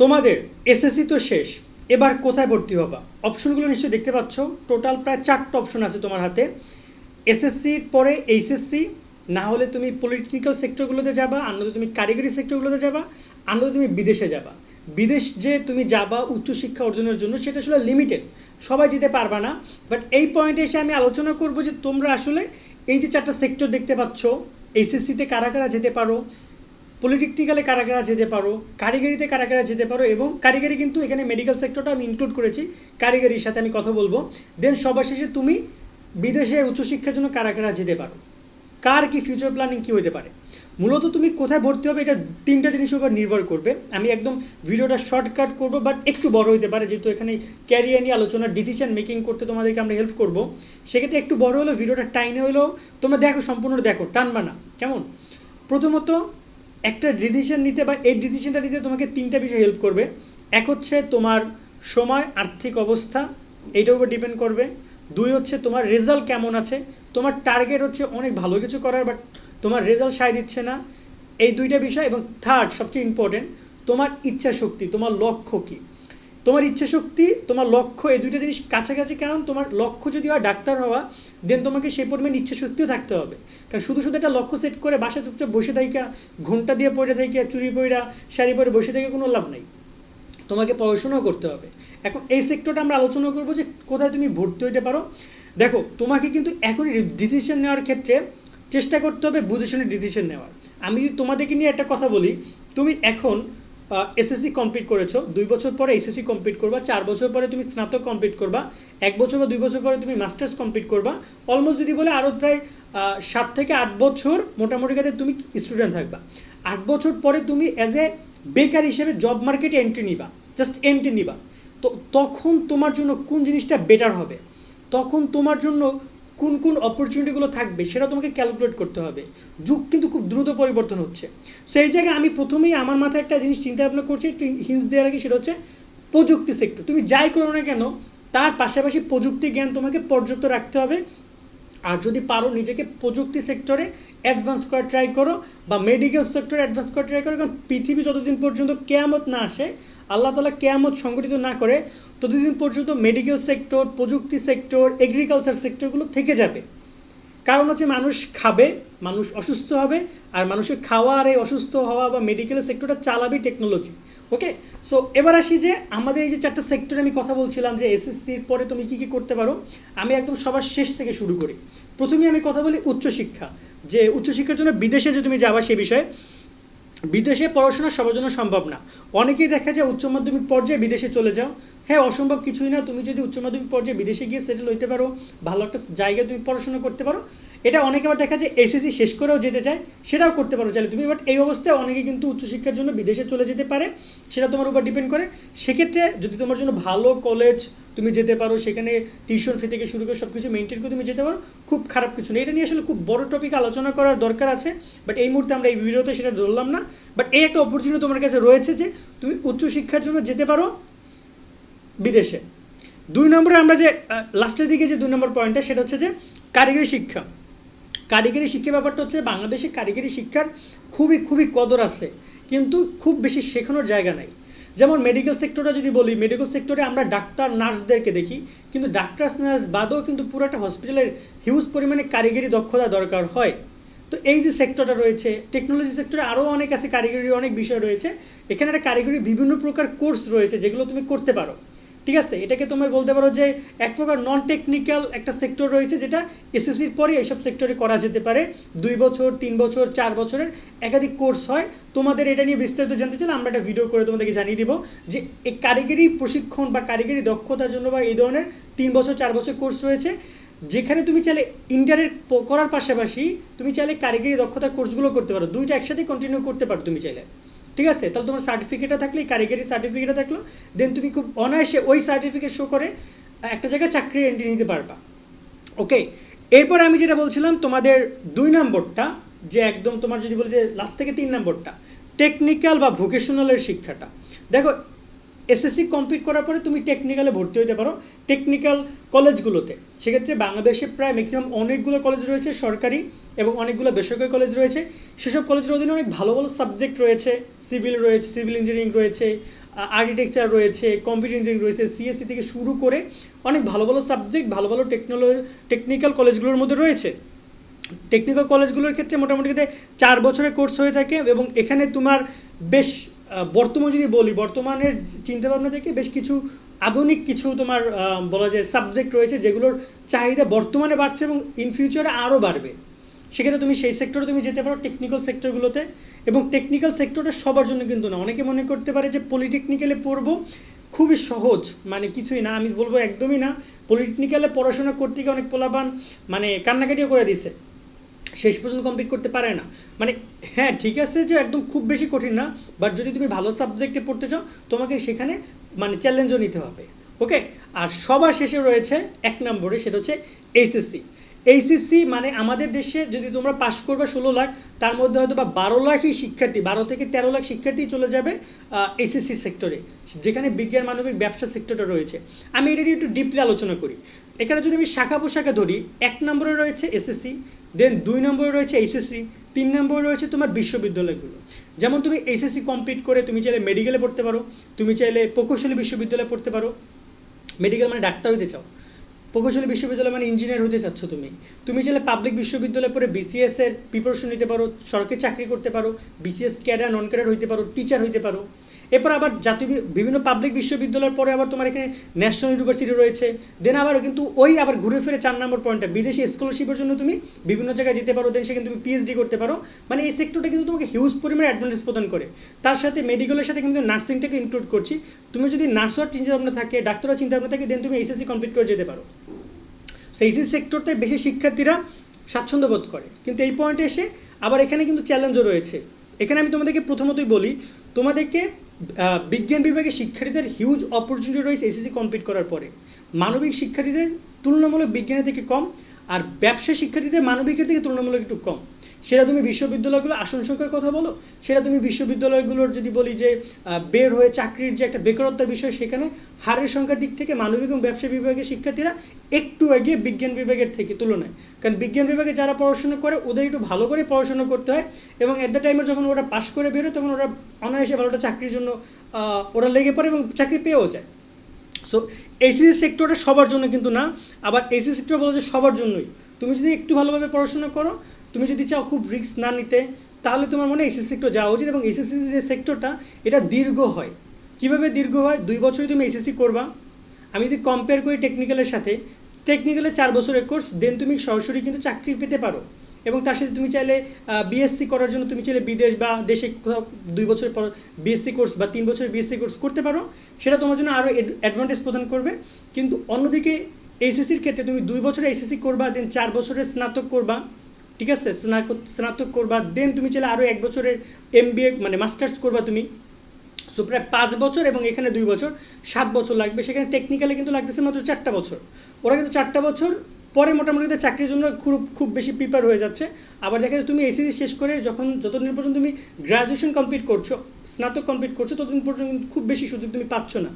তোমাদের এসএসসি তো শেষ। এবার কোথায় ভর্তি হবা? অপশনগুলো নিশ্চয়ই দেখতে পাচ্ছ। টোটাল প্রায় চারটা অপশন আছে তোমার হাতে। এসএসসির পরে এইচএসসি না হলে তুমি পলিটিক্যাল সেক্টরগুলোতে যাবা, আর তুমি কারিগরি সেক্টরগুলোতে যাবা, আর তুমি বিদেশে যাবা। বিদেশ যে তুমি যাবা উচ্চশিক্ষা অর্জনের জন্য, সেটা আসলে লিমিটেড সবাই যেতে পারবা না। বাট এই পয়েন্টে এসে আমি আলোচনা করব যে তোমরা আসলে এই যে চারটা সেক্টর দেখতে পাচ্ছ এইচএসসিতে কারা কারা যেতে পারো পলিটেকনিক্যালে কারা কারা যেতে পারো, কারিগরিতে কারা কারা যেতে পারো এবং কারিগরি কিন্তু এখানে মেডিকেল সেক্টরটা আমি ইনক্লুড করেছি, কারিগরির সাথে আমি কথা বলব। দেন সবার শেষে তুমি বিদেশে উচ্চশিক্ষার জন্য কারা কারা যেতে পারো। কার কি ফিউচার প্ল্যানিং কী হতে পারে? মূলত তুমি কোথায় ভর্তি হবে এটা তিনটা জিনিসের উপর নির্ভর করবে। আমি একদম ভিডিওটা শর্টকাট করব বাট একটু বড় হতে পারে, যেহেতু এখানে ক্যারিয়ার নিয়ে আলোচনা ডিসিশন মেকিং করতে তোমাদেরকে আমরা হেল্প করব। সেক্ষেত্রে একটু বড় হলেও ভিডিওটা টাইনে হলেও তোমরা দেখো, সম্পূর্ণ দেখো, টানবা না। কেমন? প্রথমত একটা ডিসিশন নিতে বা এই ডিসিশনটা নিতে তোমাকে তিনটা বিষয় হেল্প করবে। এক হচ্ছে তোমার সময়, আর্থিক অবস্থা, এইটার উপর ডিপেন্ড করবে। দুই হচ্ছে তোমার রেজাল্ট কেমন আছে। তোমার টার্গেট হচ্ছে অনেক ভালো কিছু করার বাট তোমার রেজাল্ট সায় দিচ্ছে না। এই দুইটা বিষয় এবং থার্ড সবচেয়ে ইম্পর্টেন্ট তোমার ইচ্ছা শক্তি, তোমার লক্ষ্য কী? তোমার ইচ্ছা শক্তি তোমার লক্ষ্য, এই দুইটা জিনিস কাছাকাছি কারণ তোমার লক্ষ্য যদি হয় ডাক্তার হওয়া দেন তোমাকে সেই পরিমাণ ইচ্ছা শক্তিও থাকতে হবে। কারণ শুধু শুধু একটা লক্ষ্য সেট করে বাসা চুপচাপ বসে থাকা ঘণ্টা দিয়ে পড়ে থাকা চুরি পইরা, শাড়ি পরে বসে থেকে কোনো লাভ নেই। তোমাকে পড়াশোনাও করতে হবে। এখন এই সেক্টরটা আমরা আলোচনা করব যে কোথায় তুমি ভর্তি হইতে পারো। দেখো, তোমাকে কিন্তু এখনই ডিসিশন নেওয়ার ক্ষেত্রে চেষ্টা করতে হবে বুঝে শুনে ডিসিশন নেওয়ার। আমি যদি তোমাদেরকে নিয়ে একটা কথা বলি, তুমি এখন এসএসসি কমপ্লিট করেছ, দুই বছর পরে এসএসসি কমপ্লিট করবা, চার বছর পরে তুমি স্নাতক কমপ্লিট করবা, এক বছর বা দুই বছর পরে তুমি মাস্টার্স কমপ্লিট করবা অলমোস্ট যদি বলে আরও প্রায় সাত থেকে আট বছর মোটামুটি কাছে তুমি স্টুডেন্ট থাকবা। আট বছর পরে তুমি অ্যাজ এ বেকার হিসেবে জব মার্কেটে এন্ট্রি নিবা জাস্ট এন্ট্রি নিবা। তো তখন তোমার জন্য কোন জিনিসটা বেটার হবে? তখন তোমার জন্য কোন কোন অপরচুনিটিগুলো থাকবে সেটা তোমাকে ক্যালকুলেট করতে হবে। যুগ কিন্তু খুব দ্রুত পরিবর্তন হচ্ছে। সো এই জায়গায় আমি প্রথমেই আমার মাথায় একটা জিনিস চিন্তা ভাবনা করছি, একটু হিন্স দেওয়ার আগে সেটা হচ্ছে প্রযুক্তি সেক্টর তুমি যাই করো না কেন, তার পাশাপাশি প্রযুক্তি জ্ঞান তোমাকে পর্যাপ্ত রাখতে হবে। আর যদি পারো নিজেকে প্রযুক্তি সেক্টরে অ্যাডভান্স করার ট্রাই করো বা মেডিকেল সেক্টরে অ্যাডভান্স করার ট্রাই করো, কারণ পৃথিবী যতদিন পর্যন্ত কেয়ামত না আসে, আল্লাহ তালা কেয়ামত সংগঠিত না করে, ততদিন পর্যন্ত মেডিকেল সেক্টর প্রযুক্তি সেক্টর এগ্রিকালচার সেক্টরগুলো থেকে যাবে। কারণ হচ্ছে মানুষ খাবে, মানুষ অসুস্থ হবে, আর মানুষের খাওয়া আর এই অসুস্থ হওয়া বা মেডিকেল সেক্টরটা চালাবে টেকনোলজি ওকে সো এবার আসি যে আমাদের এই যে চারটা সেক্টরে আমি কথা বলছিলাম যে এসএসসির পরে তুমি কী কী করতে পারো, আমি একদম সবার শেষ থেকে শুরু করি। প্রথমেই আমি কথা বলি উচ্চশিক্ষা, যে উচ্চশিক্ষার জন্য বিদেশে যে তুমি যাবা সে বিষয়ে, বিদেশে পড়াশোনা সবার জন্য সম্ভব না। অনেকেই দেখা যায় উচ্চ মাধ্যমিক পর্যায়ে বিদেশে চলে যাও। হ্যাঁ অসম্ভব কিছুই না, তুমি যদি উচ্চ মাধ্যমিক পর্যায়ে বিদেশে গিয়ে সেটেল হইতে পারো, ভালো একটা জায়গায় তুমি পড়াশোনা করতে পারো এটা অনেকে আবার দেখা যায় এসএসসি শেষ করেও যেতে চায়, সেটাও করতে পারো চাইলে। তুমি বাট এই অবস্থায় অনেকে কিন্তু উচ্চশিক্ষার জন্য বিদেশে চলে যেতে পারে, সেটা তোমার উপর ডিপেন্ড করে। সেক্ষেত্রে যদি তোমার জন্য ভালো কলেজ তুমি যেতে পারো, সেখানে টিউশন ফি থেকে শুরু করে সব কিছু মেনটেন করে তুমি যেতে পারো, খুব খারাপ কিছু নেই এটা নিয়ে আসলে খুব বড় টপিক আলোচনা করার দরকার আছে বাট এই মুহূর্তে আমরা এই ভিডিওতে সেটা ধরলাম না। বাট এই একটা অপরচুনিটি তোমার কাছে রয়েছে যে, তুমি উচ্চশিক্ষার জন্য যেতে পারো বিদেশে। দুই নম্বরে আমরা যে লাস্টের দিকে যে দুই নম্বর পয়েন্টটা সেটা হচ্ছে যে, কারিগরি শিক্ষা। কারিগরি শিক্ষা ব্যাপারটা হচ্ছে বাংলাদেশে কারিগরি শিক্ষার খুবই খুবই কদর আছে, কিন্তু খুব বেশি শেখানোর জায়গা নাই। যেমন মেডিকেল সেক্টরটা যদি বলি মেডিকেল সেক্টরে আমরা ডাক্তার, নার্সদেরকে দেখি, কিন্তু ডাক্তার, নার্স বাদেও কিন্তু পুরো একটা হসপিটালের হিউজ পরিমাণে কারিগরি দক্ষতা দরকার হয়। তো এই যে সেক্টরটা রয়েছে টেকনোলজি সেক্টরে আরও অনেক আছে কারিগরি অনেক বিষয় রয়েছে। এখানে একটা কারিগরি বিভিন্ন প্রকার কোর্স রয়েছে, যেগুলো তুমি করতে পারো। ঠিক আছে? এটাকে তুমি বলতে পারো যে এক প্রকার নন টেকনিক্যাল একটা সেক্টর রয়েছে যেটা এসএসসির পরে এইসব সেক্টরে করা যেতে পারে। দুই বছর, তিন বছর, চার বছরের একাধিক কোর্স হয়। তোমাদের এটা নিয়ে বিস্তারিত জানতে চাইলে আমরা একটা ভিডিও করে তোমাদেরকে জানিয়ে দিব যে এই কারিগরি প্রশিক্ষণ বা কারিগরি দক্ষতার জন্য বা এই ধরনের তিন বছর, চার বছর কোর্স রয়েছে। যেখানে তুমি চাইলে ইন্টারনেট করার পাশাপাশি তুমি চাইলে কারিগরি দক্ষতা কোর্সগুলো করতে পারো। দুইটা একসাথে কন্টিনিউ করতে পারো তুমি চাইলে। ঠিক আছে? তাহলে তোমার সার্টিফিকেটটা থাকলে কারিগরি সার্টিফিকেটটা থাকল দেন তুমি খুব অনায়াসে ওই সার্টিফিকেট শো করে একটা জায়গায় চাকরির এন্ট্রি নিতে পারবা। ওকে এরপর আমি যেটা বলছিলাম, তোমাদের দুই নম্বরটা, যে একদম তোমার যদি বলি যে লাস্ট থেকে তিন নম্বরটা টেকনিক্যাল বা ভোকেশনালের শিক্ষাটা। দেখো এসএসসি কমপ্লিট করার পরে তুমি টেকনিক্যালে ভর্তি হতে পারো টেকনিক্যাল কলেজগুলোতে সেক্ষেত্রে বাংলাদেশে প্রায় ম্যাক্সিমাম অনেকগুলো কলেজ রয়েছে, সরকারি এবং অনেকগুলো বেসরকারি কলেজ রয়েছে। সেসব কলেজের অধীনে অনেক ভালো ভালো সাবজেক্ট রয়েছে সিভিল রয়েছে সিভিল ইঞ্জিনিয়ারিং রয়েছে আর্কিটেকচার রয়েছে কম্পিউটার ইঞ্জিনিয়ারিং রয়েছে সিএসসি থেকে শুরু করে অনেক ভালো ভালো সাবজেক্ট ভালো ভালো টেকনোলজি টেকনিক্যাল কলেজগুলোর মধ্যে রয়েছে। টেকনিক্যাল কলেজগুলোর ক্ষেত্রে মোটামুটি চার বছরের কোর্স হয়ে থাকে এবং এখানে তোমার বেশ বর্তমান যদি বলি, বর্তমানের চিন্তাভাবনা থেকে বেশ কিছু আধুনিক কিছু তোমার বলা যায় সাবজেক্ট রয়েছে যেগুলোর চাহিদা বর্তমানে বাড়ছে এবং ইন ফিউচারে আরও বাড়বে। সেক্ষেত্রে তুমি সেই সেক্টরে তুমি যেতে পারো টেকনিক্যাল সেক্টরগুলোতে এবং টেকনিক্যাল সেক্টরটা সবার জন্য কিন্তু না। অনেকে মনে করতে পারে যে পলিটেকনিক্যালে পড়ব খুবই সহজ মানে কিছুই না, আমি বলব একদমই না। পলিটেকনিক্যালে পড়াশোনা করতে গিয়ে অনেক পোলাপান মানে কান্নাকাটিও করে দিছে। শেষ পর্যন্ত কমপ্লিট করতে পারে না। মানে হ্যাঁ ঠিক আছে যে একদম খুব বেশি কঠিন না বাট যদি তুমি ভালো সাবজেক্টে পড়তে চাও, তোমাকে সেখানে মানে চ্যালেঞ্জও নিতে হবে। ওকে আর সবার শেষে রয়েছে এক নম্বরে, সেটা হচ্ছে এইচএসসি এইচএসসি মানে আমাদের দেশে যদি তোমরা পাশ করবে ষোলো লাখ, তার মধ্যে হয়তো বা বারো লাখই শিক্ষার্থী, বারো থেকে তেরো লাখ শিক্ষার্থী চলে যাবে এইচএসসি সেক্টরে যেখানে বিজ্ঞান, মানবিক, ব্যবসা সেক্টরটা রয়েছে। আমি এটা নিয়ে একটু ডিপলি আলোচনা করি। এখানে যদি আমি শাখা পোশাখা ধরি, এক নম্বরে রয়েছে এসএসসি দেন দুই নম্বরে রয়েছে এইচএসসি তিন নম্বরে রয়েছে তোমার বিশ্ববিদ্যালয়গুলো। যেমন তুমি এইচএসসি কমপ্লিট করে তুমি চাইলে মেডিকেলে পড়তে পারো, তুমি চাইলে প্রকৌশলী বিশ্ববিদ্যালয়ে পড়তে পারো। মেডিকেল মানে ডাক্তার হইতে চাও। প্রকৌশলী বিশ্ববিদ্যালয় মানে ইঞ্জিনিয়ার হতে চাচ্ছ তুমি। তুমি চাইলে পাবলিক বিশ্ববিদ্যালয়ে পড়ে বিসিএস এর প্রিপারেশন নিতে পারো, সরকারি চাকরি করতে পারো বিসিএস ক্যাডার নন ক্যাডার হইতে পারো টিচার হইতে পারো। এরপর আবার জাতীয় বিভিন্ন পাবলিক বিশ্ববিদ্যালয়ের পরে আবার তোমার এখানে ন্যাশনাল ইউনিভার্সিটি রয়েছে। দেন আবার কিন্তু ওই আবার ঘুরে ফিরে চার নম্বর পয়েন্টটা বিদেশি স্কলারশিপের জন্য তুমি বিভিন্ন জায়গায় যেতে পারো দেন সেখানে তুমি পিএইচডি করতে পারো। মানে এই সেক্টরটা কিন্তু তোমাকে হিউজ পরিমাণে অ্যাডভান্টেজ প্রদান করে। তার সাথে মেডিকেলের সাথে কিন্তু নার্সিংটাকে ইনক্লুড করছি। তুমি যদি নার্স হওয়ার চিন্তা ভাবনা থাকে ডাক্তার হওয়ার চিন্তা ভাবনা থাকে দেন তুমি এসএসসি কমপ্লিট করে যেতে পারো। তো সেক্টরতে বেশি শিক্ষার্থীরা স্বাচ্ছন্দ্য বোধ করে। কিন্তু এই পয়েন্টে এসে আবার এখানে কিন্তু চ্যালেঞ্জও রয়েছে। এখানে আমি তোমাদেরকে প্রথমতই বলি, তোমাদেরকে বিজ্ঞান বিভাগে শিক্ষার্থীদের হিউজ অপরচুনিটি রয়েছে এসএসসি কমপ্লিট করার পরে। মানবিক শিক্ষার্থীদের তুলনামূলক বিজ্ঞানের থেকে কম, আর ব্যবসা শিক্ষার্থীদের মানবিকের থেকে তুলনামূলক একটু কম। সেটা তুমি বিশ্ববিদ্যালয়গুলো আসন সংখ্যার কথা বলো। সেটা তুমি বিশ্ববিদ্যালয়গুলোর যদি বলি যে বের হয়ে চাকরির যে একটা বেকারত্বের বিষয়, সেখানে হারের সংখ্যার দিক থেকে মানবিক এবং ব্যবসা বিভাগের শিক্ষার্থীরা একটু এগিয়ে বিজ্ঞান বিভাগের থেকে তুলনায়। কারণ বিজ্ঞান বিভাগে যারা পড়াশোনা করে, ওদের একটু ভালো করে পড়াশোনা করতে হয় এবং অ্যাট দ্য টাইমে যখন ওরা পাশ করে বেরোয়, তখন ওরা অনায়াসে ভালোটা চাকরির জন্য ওরা লেগে পড়ে এবং চাকরি পেয়েও যায়। সো এইচএসসি সেক্টরটা সবার জন্য কিন্তু না। আবার এইচএসসি সেক্টর বলা যে সবার জন্যই। তুমি যদি একটু ভালোভাবে পড়াশোনা করো তুমি যদি চাও খুব রিস্ক না নিতে, তাহলে তোমার মনে এইচএসসি সেক্টর যাওয়া উচিত এবং এইচএসসি যে সেক্টরটা এটা দীর্ঘ হয়। কীভাবে দীর্ঘ হয়? দুই বছরই তুমি এসএসসি করবা। আমি যদি কম্পেয়ার করি টেকনিক্যালের সাথে টেকনিক্যালের চার বছরের কোর্স দেন তুমি সরাসরি কিন্তু চাকরি পেতে পারো। এবং তার সাথে তুমি চাইলে বিএসসি করার জন্য তুমি চাইলে বিদেশ বা দেশে কোথাও দুই বছরের পর বিএসসি কোর্স বা তিন বছরের বিএসসি কোর্স করতে পারো। সেটা তোমার জন্য আরও অ্যাডভান্টেজ প্রদান করবে। কিন্তু অন্যদিকে এইচএসসির ক্ষেত্রে তুমি দুই বছরে এইচএসসি করবা দেন চার বছরের স্নাতক করবা। ঠিক আছে? স্নাতক স্নাতক করবা দেন তুমি চাইলে আরও এক বছরের এমবিএ মানে মাস্টার্স করবা তুমি। সো প্রায় পাঁচ বছর এবং এখানে দুই বছর, সাত বছর লাগবে। সেখানে টেকনিক্যালি কিন্তু লাগতেছে মাত্র চারটা বছর। ওরা কিন্তু চারটা বছর, পরে মোটামুটি ওদের চাকরির জন্য খুব খুব বেশি প্রিপেয়ার হয়ে যাচ্ছে। আবার দেখা যায় তুমি এসএসসি শেষ করে যখন, যতদিন পর্যন্ত তুমি গ্রাজুয়েশন কমপ্লিট করছ, স্নাতক কমপ্লিট করছ, ততদিন পর্যন্ত কিন্তু খুব বেশি সুযোগ তুমি পাচ্ছ না।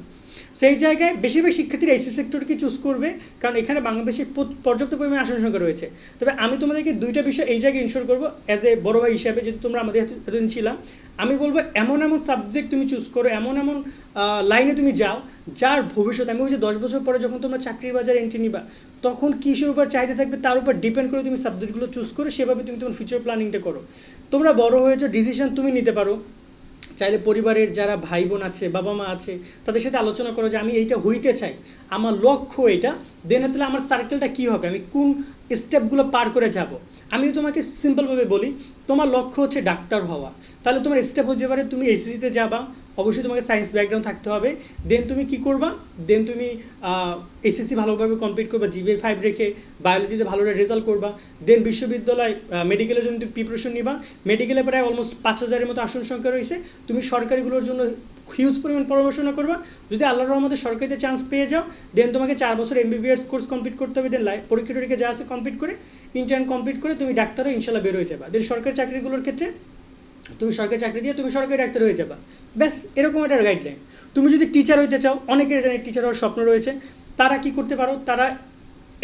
সেই জায়গায় বেশিরভাগ শিক্ষার্থীরা এসি সেক্টরকে চুজ করবে, কারণ এখানে বাংলাদেশে পর্যাপ্ত পরিমাণে আসন সংখ্যা রয়েছে। তবে আমি তোমাদেরকে দুইটা বিষয় এই জায়গায় ইনশোর করব অ্যাজ এ বড় ভাই হিসাবে যেহেতু তোমরা আমাদের এতদিন ছিলাম, আমি বলব এমন এমন সাবজেক্ট তুমি চুজ করো, এমন এমন লাইনে তুমি যাও, যার ভবিষ্যৎ, আমি বলছি দশ বছর পরে যখন তোমরা চাকরির বাজারে এন্ট্রি নিবা, তখন কিসের উপর চাহিদা থাকবে তার উপর ডিপেন্ড করে তুমি সাবজেক্টগুলো চুজ করো সেভাবে তুমি তোমার ফিউচার প্ল্যানিংটা করো। তোমরা বড় হয়েছো ডিসিশন তুমি নিতে পারো চাইলে পরিবারের যারা ভাই বোন আছে বাবা মা আছে, তাদের সাথে আলোচনা করো যে আমি এইটা হইতে চাই। আমার লক্ষ্য এটা। দেন তাহলে আমার সার্কেলটা কী হবে? আমি কোন স্টেপগুলো পার করে যাব? আমি তোমাকে সিম্পলভাবে বলি, তোমার লক্ষ্য হচ্ছে ডাক্তার হওয়া। তাহলে তোমার স্টেপ হতে পারে তুমি এসএসসিতে যাবা অবশ্যই তোমাকে সায়েন্স ব্যাকগ্রাউন্ড থাকতে হবে। দেন তুমি কি করবা? দেন তুমি এসএসসি ভালোভাবে কমপ্লিট করবা জিবিএ ফাইভ রেখে বায়োলজিতে ভালো রেজাল্ট করবা। দেন বিশ্ববিদ্যালয় মেডিকেলের জন্য তুমি প্রিপারেশন নিবা। মেডিকেলে প্রায় অলমোস্ট পাঁচ হাজারের মতো আসন সংখ্যা রয়েছে। তুমি সরকারিগুলোর জন্য হিউজ পরিমাণ পড়াশোনা করবা। যদি আল্লাহর রহমতে সরকারিতে চান্স পেয়ে যাও দেন তোমাকে চার বছর এমবিবিএস কোর্স কমপ্লিট করতে হবে। দেন পরীক্ষা টরীক্ষা যা আছে কমপ্লিট করে ইন্টার্ন কমপ্লিট করে তুমি ডাক্তারও ইনশাল্লাহ বের হয়ে যাবা। দেন সরকারি চাকরিগুলোর ক্ষেত্রে তুমি সরকারি চাকরি দিয়ে তুমি সরকারি ডাক্তার হয়ে যাবা। ব্যাস, এরকম একটা গাইডলাইন তুমি যদি টিচার হইতে চাও, অনেকের জানি টিচার হওয়ার স্বপ্ন রয়েছে। তারা কি করতে পারো? তারা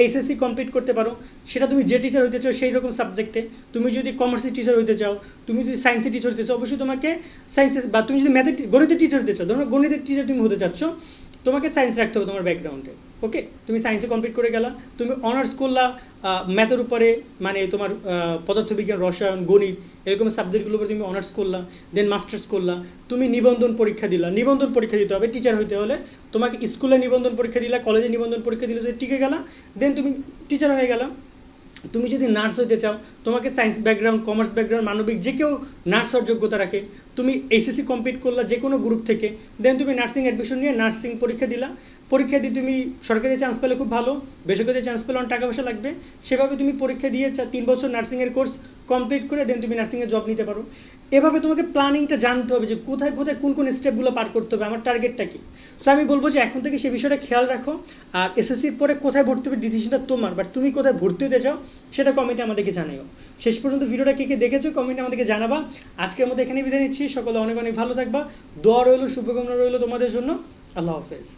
এইচএসসি কমপ্লিট করতে পারো। সেটা তুমি যে টিচার হইতে চাও, সেই রকম সাবজেক্টে তুমি যদি কমার্সের টিচার হইতে চাও, তুমি যদি সায়েন্সের টিচার হতে চাও, অবশ্যই তোমাকে সায়েন্সের বা তুমি যদি ম্যাথের গণিতের টিচার হতে চাও, ধরো গণিতের টিচার তুমি হতে চাচ্ছ তোমাকে সায়েন্স রাখতে হবে তোমার ব্যাকগ্রাউন্ডে ওকে তুমি সায়েন্সে কমপ্লিট করে গেলা, তুমি অনার্স করলা ম্যাথের উপরে মানে তোমার পদার্থবিজ্ঞান, রসায়ন, গণিত, এরকম সাবজেক্টগুলোর উপরে তুমি অনার্স করলা দেন মাস্টার্স করলা, তুমি নিবন্ধন পরীক্ষা দিলা, নিবন্ধন পরীক্ষা দিতে হবে টিচার হইতে হলে। তোমাকে স্কুলে নিবন্ধন পরীক্ষা দিলা কলেজে নিবন্ধন পরীক্ষা দিলে যদি টিকে গেলা দেন তুমি টিচার হয়ে গেলা। তুমি যদি নার্স হতে চাও, তোমাকে সায়েন্স ব্যাকগ্রাউন্ড কমার্স ব্যাকগ্রাউন্ড মানবিক যে কেউ নার্স হওয়ার যোগ্যতা রাখে, তুমি এইচএসসি কমপ্লিট করলা যে কোনো গ্রুপ থেকে দেন তুমি নার্সিং অ্যাডমিশন নিয়ে নার্সিং পরীক্ষা দিলা। পরীক্ষা দিয়ে তুমি সরকারি চান্স পেলে খুব ভালো, বেসরকারি চান্স পেলে অনেক টাকা পয়সা লাগবে। সেভাবে তুমি পরীক্ষা দিয়ে তিন বছর নার্সিংয়ের কোর্স কমপ্লিট করে দেন তুমি নার্সিংয়ে জব নিতে পারো। এভাবে তোমাকে প্ল্যানিংটা জানতে হবে যে কোথায় কোথায় কোন কোন স্টেপগুলো পার করতে হবে, আমার টার্গেটটা কি? তো আমি বলব যে এখন থেকে সেই বিষয়টা খেয়াল রাখো, আর এসএসসির পরে কোথায় ভর্তি হবে ডিসিশনটা তোমার বাট তুমি কোথায় ভর্তি হতে চাও সেটা কমেন্টে আমাদেরকে জানিও শেষ পর্যন্ত ভিডিওটা কে কে দেখেছ কমেন্টে আমাদেরকে জানাবা। আজকের মতো এখানে বিদায় নিচ্ছি, সকলে অনেক অনেক ভালো থাকবা। দোয়া রইল, শুভকামনা রইল তোমাদের জন্য। আল্লাহ হাফেজ।